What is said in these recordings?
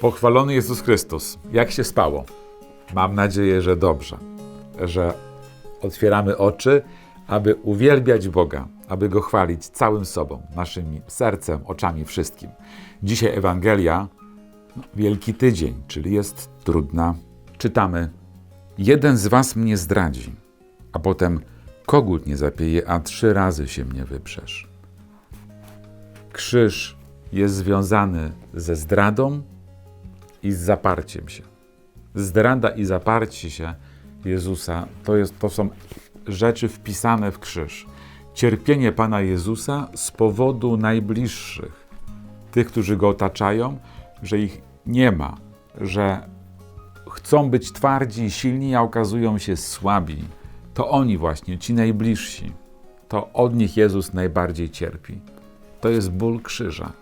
Pochwalony Jezus Chrystus. Jak się spało? Mam nadzieję, że dobrze. Że otwieramy oczy, aby uwielbiać Boga, aby Go chwalić całym sobą, naszym sercem, oczami, wszystkim. Dzisiaj Ewangelia, no, Wielki Tydzień, czyli jest trudna. Czytamy: Jeden z was mnie zdradzi, a potem kogut nie zapieje, a trzy razy się mnie wyprzesz. Krzyż jest związany ze zdradą i z zaparciem się. Zdrada i zaparcie się Jezusa to, jest, to są rzeczy wpisane w krzyż. Cierpienie Pana Jezusa z powodu najbliższych, tych, którzy go otaczają, że ich nie ma, że chcą być twardzi i silni, a okazują się słabi. To oni właśnie, ci najbliżsi, to od nich Jezus najbardziej cierpi. To jest ból krzyża.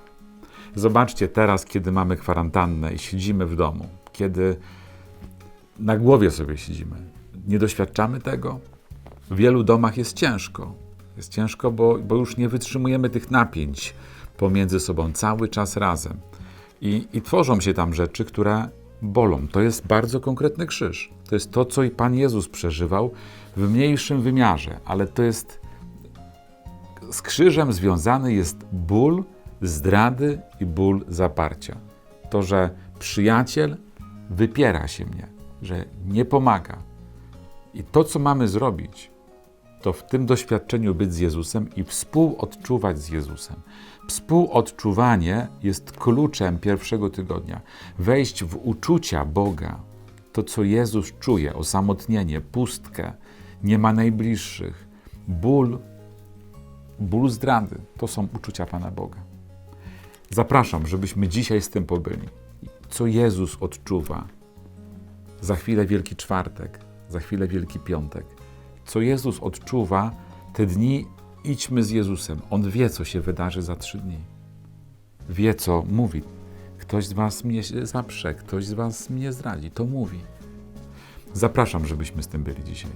Zobaczcie teraz, kiedy mamy kwarantannę i siedzimy w domu, kiedy na głowie sobie siedzimy. Nie doświadczamy tego? W wielu domach jest ciężko. Jest ciężko, bo, bo już nie wytrzymujemy tych napięć pomiędzy sobą cały czas razem. I, I tworzą się tam rzeczy, które bolą. To jest bardzo konkretny krzyż. To jest to, co i Pan Jezus przeżywał w mniejszym wymiarze, ale to jest z krzyżem związany jest ból zdrady i ból zaparcia. To, że przyjaciel wypiera się mnie, że nie pomaga. I to, co mamy zrobić, to w tym doświadczeniu być z Jezusem i współodczuwać z Jezusem. Współodczuwanie jest kluczem pierwszego tygodnia. Wejść w uczucia Boga, to co Jezus czuje, osamotnienie, pustkę, nie ma najbliższych, ból, ból zdrady, to są uczucia Pana Boga. Zapraszam, żebyśmy dzisiaj z tym pobyli. Co Jezus odczuwa? Za chwilę Wielki Czwartek, za chwilę Wielki Piątek. Co Jezus odczuwa te dni, idźmy z Jezusem. On wie, co się wydarzy za trzy dni. Wie, co mówi. Ktoś z Was mnie zaprze, ktoś z Was mnie zdradzi. To mówi. Zapraszam, żebyśmy z tym byli dzisiaj.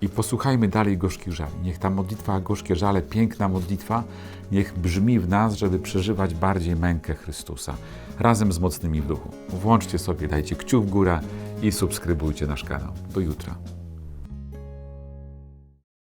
I posłuchajmy dalej gorzkich żali. Niech ta modlitwa, gorzkie żale, piękna modlitwa, niech brzmi w nas, żeby przeżywać bardziej mękę Chrystusa. Razem z mocnymi w duchu. Włączcie sobie, dajcie kciuk w górę i subskrybujcie nasz kanał. Do jutra.